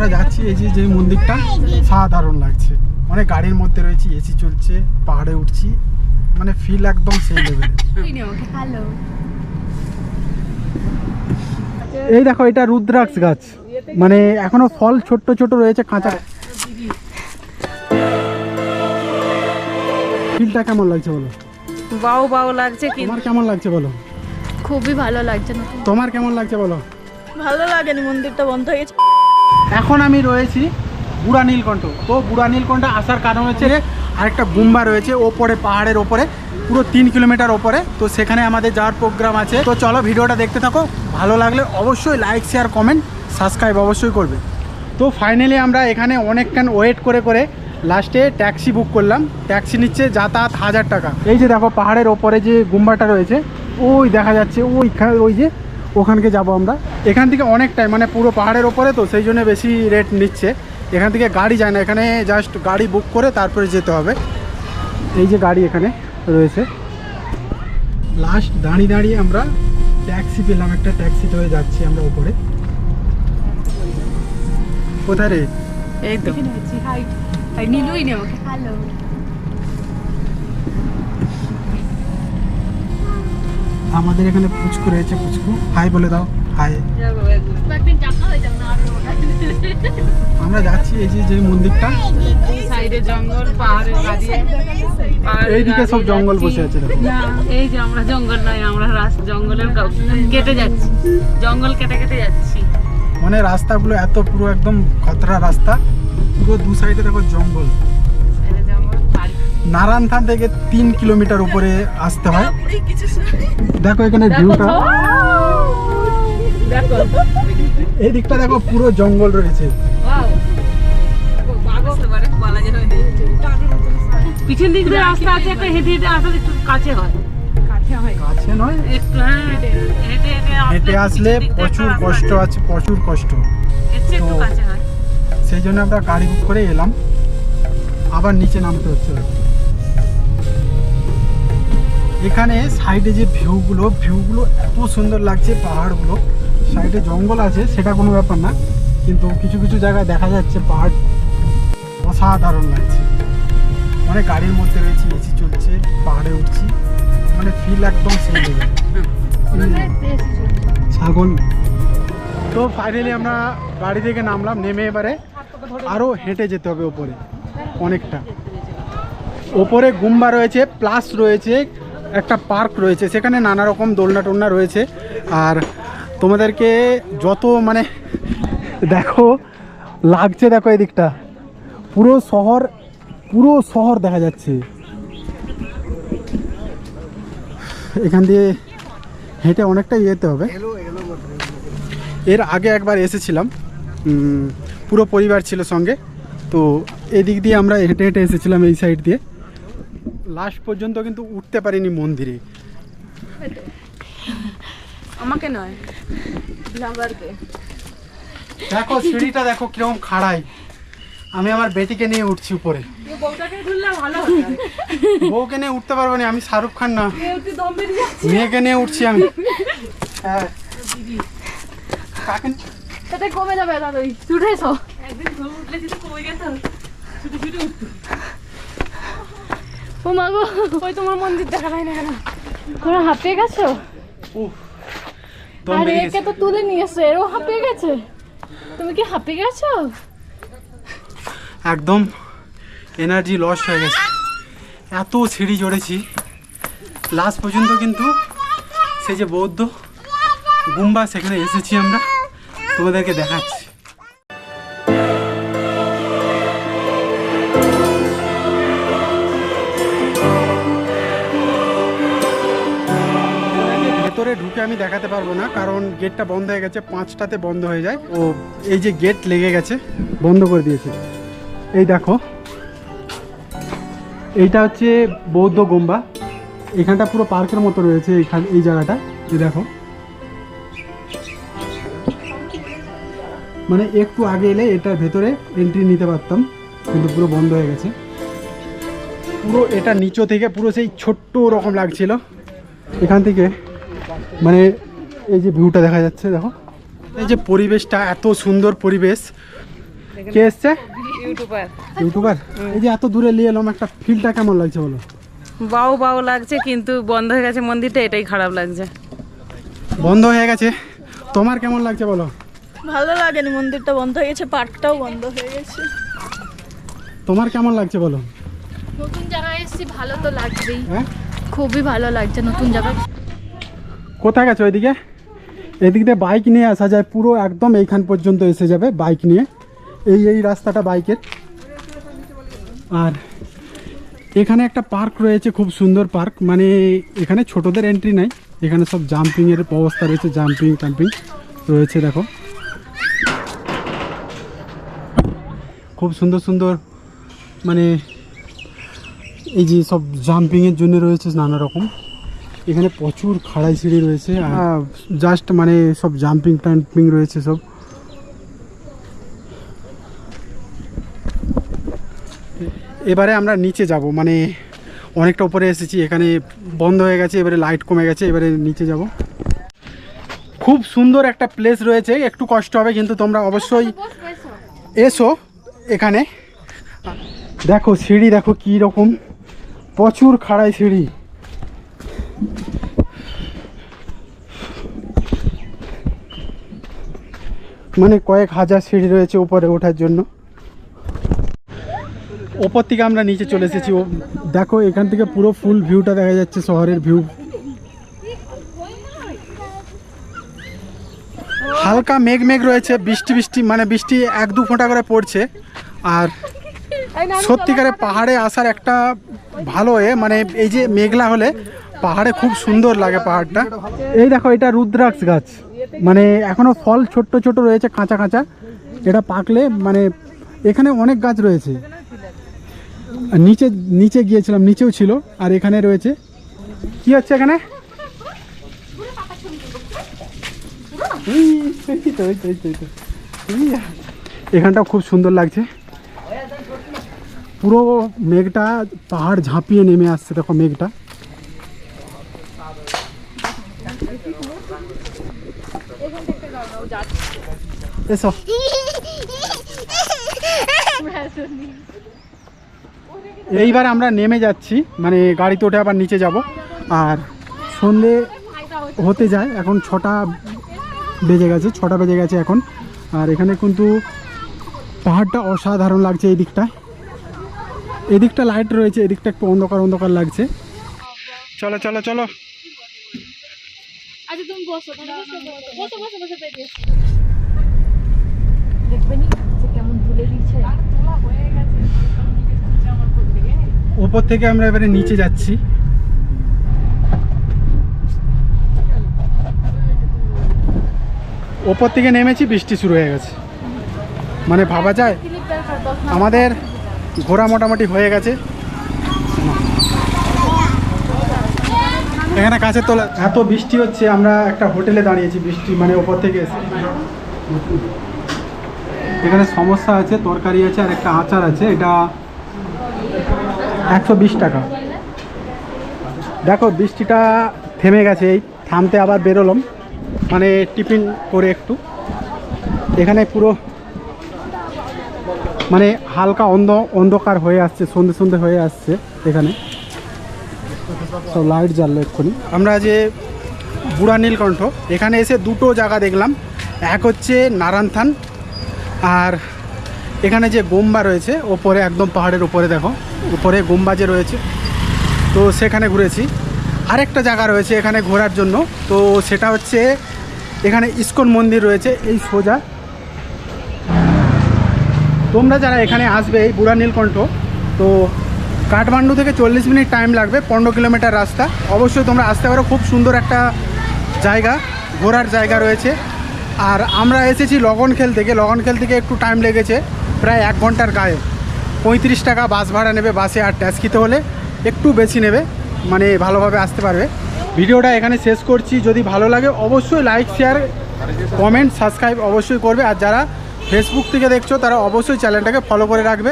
আমরা যাচ্ছি এই যে যে মন্দিরটা সাধারণ লাগছে। অনেক গাড়ির মধ্যে রয়েছি এসি চলছে পাহাড়ে উঠছি মানে ফিল একদম সেই লেভেলে এই দেখো এটা রুদ্রাক্ষ গাছ। মানে এখনও ফল ছোট্ট ছোট রয়েছে কাঁচা। ফিলটা কেমন লাগছে বলো? বাউ বাউ লাগছে কি তোমার কেমন লাগছে বলো? খুবই ভালো লাগছে না। তোমার কেমন লাগছে বলো? ভালো লাগেনি মন্দিরটা বন্ধ হয়ে গেছে। এখন আমি রয়েছি বুড়া নীলকণ্ঠ। তো বুড়া নীলকণ্ঠ আসার কারণ হচ্ছে আরেকটা গুম্বা রয়েছে ওপরে, পাহাড়ের ওপরে, পুরো তিন কিলোমিটার ওপরে। তো সেখানে আমাদের যাওয়ার প্রোগ্রাম আছে। তো চলো ভিডিওটা দেখতে থাকো। ভালো লাগলে অবশ্যই লাইক শেয়ার কমেন্ট সাবস্ক্রাইব অবশ্যই করবে। তো ফাইনালি আমরা এখানে অনেকক্ষণ ওয়েট করে করে লাস্টে ট্যাক্সি বুক করলাম। ট্যাক্সি নিচ্ছে যাতায়াত হাজার টাকা। এই যে দেখো পাহাড়ের ওপরে যে গুম্বাটা রয়েছে, ওই দেখা যাচ্ছে ওই ওই যে ওখানকে যাব আমরা। এখান থেকে অনেকটাই মানে পুরো পাহাড়ের ওপরে তো সেই জন্য বেশি রেট নিচ্ছে। এখান থেকে গাড়ি যায় না এখানে জাস্ট গাড়ি বুক করে তারপরে যেতে হবে। এই যে গাড়ি এখানে রয়েছে। লাস্ট দাঁড়িয়ে দাঁড়িয়ে আমরা ট্যাক্সি পেলাম একটা ট্যাক্সিতে হয়ে যাচ্ছি আমরা উপরে। কোথায় রে? এই তো। হাই হাই নীলুই নে ওকে হ্যালো আমাদের এখানে পুচকু রয়েছে পুচকু। হাই বলে দাও হাই। আমরা যাচ্ছি এই যে যে মন্দিরটা। সাইডে জঙ্গল পাহাড়ের এইদিকে সব জঙ্গল বসে আছে এই যে আমরা জঙ্গল নয় আমরা জঙ্গলের কেটে যাচ্ছি। জঙ্গল কেটে কেটে যাচ্ছি। মানে রাস্তাগুলো এত পুরো একদম খতরা রাস্তা। পুরো দু সাইডে দেখো জঙ্গল। বাড়ি নারায়ণথান থেকে তিন কিলোমিটার উপরে আসতে হয়। দেখো এখানে ভিউটা দেখো। এই দিকটা দেখো পুরো জঙ্গল রয়েছে। পিছন দিক দিয়ে রাস্তা আছে একটা হেঁটে হেঁটে আসলে একটু কাছে হয়। কাছে নয়। হেঁটে হেঁটে হেঁটে আসলে পিছন দিক দিয়ে প্রচুর কষ্ট আছে প্রচুর কষ্ট। তো- সেই জন্য আমরা গাড়ি বুক করে এলাম। আবার নিচে নামতে হচ্ছে। এখানে সাইডে যে ভিউগুলো ভিউগুলো এত সুন্দর লাগছে পাহাড়গুলো। সাইডে জঙ্গল আছে, সেটা কোনো ব্যাপার না, কিন্তু কিছু কিছু জায়গায় দেখা যাচ্ছে পাহাড় অসাধারণ লাগছে। মানে গাড়ির মধ্যে রয়েছি এসি চলছে, পাহাড়ে উঠছি মানে ফিল একদম। ছাগল। তো ফাইনালি আমরা গাড়ি থেকে নামলাম, নেমে এবারে আরও হেঁটে যেতে হবে ওপরে, অনেকটা। ওপরে গুম্বা রয়েছে প্লাস রয়েছে একটা পার্ক রয়েছে, সেখানে নানা রকম দোলনা টোলনা রয়েছে। আর তোমাদেরকে যত মানে দেখো, লাগছে দেখো এদিকটা। পুরো শহর পুরো শহর দেখা যাচ্ছে। এখান দিয়ে হেঁটে অনেকটাই যেতে হবে। এর আগে একবার এসেছিলাম। পুরো পরিবার ছিল সঙ্গে। তো এদিক দিয়ে আমরা হেঁটে হেঁটে এসেছিলাম এই সাইড দিয়ে। লাস্ট পর্যন্ত কিন্তু উঠতে পারিনি মন্দিরে। আমাকে নয় ব্লগারকে দেখো সিঁড়িটা দেখো কীরকম খাড়াই। আমি আমার বেটিকে নিয়ে উঠছি উপরে। বউকে নিয়ে উঠতে পারব না আমি শাহরুখ খান না। মেয়েকে নিয়ে উঠছি আমি। হ্যাঁ। তাতে কমে যাবে দাদা ছুটে এসো। একদিন উঠলে কমে ছুটে ছুটে উঠতো। ও মা গো ওই তোমার মন্দির দেখা যায় না কেন? তোমরা হাঁপিয়ে গেছো? আর একে তো তুলে নিয়ে এসো এরও হাঁপিয়ে গেছে। তুমি কি হাঁপিয়ে গেছো? একদম এনার্জি লস হয়ে গেছে। এত সিঁড়ি চড়েছি লাস্ট পর্যন্ত কিন্তু সেই যে বৌদ্ধ গুম্বা সেখানে এসেছি আমরা। তোমাদেরকে দেখাচ্ছি। ভেতরে আমি দেখাতে পারব না, কারণ গেটটা বন্ধ হয়ে গেছে, পাঁচটাতে বন্ধ হয়ে যায়। ও, এই যে গেট লেগে গেছে, বন্ধ করে দিয়েছে। এই দেখো, এইটা হচ্ছে বৌদ্ধ গম্বা। এখানটা পুরো পার্কের মতো রয়েছে এখান, এই জায়গাটা, এই দেখো। মানে একটু আগে এলে এটার ভেতরে এন্ট্রি নিতে পারতাম, কিন্তু পুরো বন্ধ হয়ে গেছে। পুরো এটা নিচো থেকে পুরো সেই ছোট্ট রকম লাগছিল। এখান থেকে মানে এই যে ভিউটা দেখা যাচ্ছে দেখো। এই যে পরিবেশটা এত সুন্দর পরিবেশ। কে এসছে? ইউটিউবার ইউটিউবার এই যে এত দূরে নিয়ে এলাম একটা ফিলটা কেমন লাগছে বলো? বাউ বাউ লাগছে কিন্তু বন্ধ হয়ে গেছে মন্দিরটা এটাই খারাপ লাগছে। বন্ধ হয়ে গেছে। তোমার কেমন লাগছে বলো? ভালো লাগেনি মন্দিরটা বন্ধ হয়ে গেছে পার্কটাও বন্ধ হয়ে গেছে। তোমার কেমন লাগছে বলো? নতুন জায়গায় এসেছি ভালো তো লাগবেই। হ্যাঁ? খুবই ভালো লাগছে নতুন জায়গায়। কোথায় গেছো ওইদিকে এদিক দিয়ে বাইক নিয়ে আসা যায়, পুরো একদম এইখান পর্যন্ত এসে যাবে বাইক নিয়ে। এই এই রাস্তাটা বাইকের আর এখানে একটা পার্ক রয়েছে, খুব সুন্দর পার্ক মানে এখানে ছোটদের এন্ট্রি নাই, এখানে সব জাম্পিংয়ের ব্যবস্থা রয়েছে জাম্পিং টাম্পিং রয়েছে, দেখো। খুব সুন্দর সুন্দর মানে এই যে সব জাম্পিংয়ের জন্য রয়েছে নানা রকম। এখানে প্রচুর খাড়াই সিঁড়ি রয়েছে জাস্ট মানে সব জাম্পিং টাম্পিং রয়েছে সব। এবারে আমরা নিচে যাব মানে অনেকটা উপরে এসেছি, এখানে বন্ধ হয়ে গেছে, এবারে লাইট কমে গেছে, এবারে নিচে যাব। খুব সুন্দর একটা প্লেস রয়েছে, একটু কষ্ট হবে, কিন্তু তোমরা অবশ্যই এসো এখানে। দেখো সিঁড়ি, দেখো কী রকম, প্রচুর খাড়াই সিঁড়ি। মানে কয়েক হাজার সিঁড়ি রয়েছে উপরে ওঠার জন্য। ওপর থেকে আমরা নিচে চলে এসেছি। দেখো, এখান থেকে পুরো ফুল ভিউটা দেখা যাচ্ছে, শহরের ভিউ। হালকা মেঘ মেঘ রয়েছে, বৃষ্টি বৃষ্টি মানে বৃষ্টি এক দু ফোঁটা করে পড়ছে। আর সত্যিকারে পাহাড়ে আসার একটা ভালো এ মানে এই যে মেঘলা হলে পাহাড়ে খুব সুন্দর লাগে পাহাড়টা। এই দেখো, এটা রুদ্রাক্ষ গাছ। মানে এখনও ফল ছোট্ট ছোট রয়েছে কাঁচা কাঁচা এটা পাকলে মানে এখানে অনেক গাছ রয়েছে। নিচে নিচে গিয়েছিলাম, নিচেও ছিল, আর এখানে রয়েছে। কি হচ্ছে এখানে? এখানটাও খুব সুন্দর লাগছে। পুরো মেঘটা পাহাড় ঝাঁপিয়ে নেমে আসছে, দেখো মেঘটা। এসো। এইবার আমরা নেমে যাচ্ছি মানে গাড়িতে উঠে আবার নিচে যাব। আর সন্ধে হতে যায়, এখন ছটা বেজে গেছে, ছটা বেজে গেছে এখন। আর এখানে কিন্তু পাহাড়টা অসাধারণ লাগছে এই দিকটায় এদিকটা লাইট রয়েছে, এদিকটা একটু অন্ধকার অন্ধকার লাগছে। চলো চলো চলো। তুমি বসো বসো বসো ওপর থেকে আমরা এবারে নিচে যাচ্ছি। ওপর থেকে নেমেছি বৃষ্টি শুরু হয়ে গেছে। মানে ভাবা যায় আমাদের ঘোরা মোটামুটি হয়ে গেছে। এখানে কাছে তোলা এত বৃষ্টি হচ্ছে, আমরা একটা হোটেলে দাঁড়িয়েছি, বৃষ্টি মানে ওপর থেকে এসে। এখানে সমস্যা আছে, তরকারি আছে আর একটা আচার আছে, এটা একশো বিশ টাকা। দেখো, বৃষ্টিটা থেমে গেছে, এই থামতে আবার বেরোলাম মানে টিফিন করে একটু। এখানে পুরো মানে হালকা অন্ধ অন্ধকার হয়ে আসছে, সন্ধে সন্ধে হয়ে আসছে এখানে। সব লাইট জ্বাললো এক্ষুনি। আমরা যে বুড়া নীলকণ্ঠ, এখানে এসে দুটো জায়গা দেখলাম। এক হচ্ছে নারায়ণথান আর এখানে যে গোম্বা রয়েছে, ওপরে একদম পাহাড়ের উপরে দেখো, উপরে গোম্বা যে রয়েছে, তো সেখানে ঘুরেছি। আরেকটা জায়গা রয়েছে এখানে ঘোরার জন্য, তো সেটা হচ্ছে এখানে ইস্কন মন্দির রয়েছে, এই সোজা। তোমরা যারা এখানে আসবে এই বুড়া নীলকণ্ঠ, তো কাঠমান্ডু থেকে চল্লিশ মিনিট টাইম লাগবে, পনেরো কিলোমিটার রাস্তা। অবশ্যই তোমরা আসতে পারো, খুব সুন্দর একটা জায়গা, ঘোরার জায়গা রয়েছে। আর আমরা এসেছি লগন খেল থেকে, লগন খেল থেকে একটু টাইম লেগেছে, প্রায় এক ঘণ্টার গায়ে। পঁয়ত্রিশ টাকা বাস ভাড়া নেবে বাসে আর ট্যাক্সিতে হলে, একটু বেশি নেবে মানে ভালোভাবে আসতে পারবে। ভিডিওটা এখানে শেষ করছি, যদি ভালো লাগে অবশ্যই লাইক শেয়ার কমেন্ট সাবস্ক্রাইব অবশ্যই করবে। আর যারা ফেসবুক থেকে দেখছ, তারা অবশ্যই চ্যানেলটাকে ফলো করে রাখবে।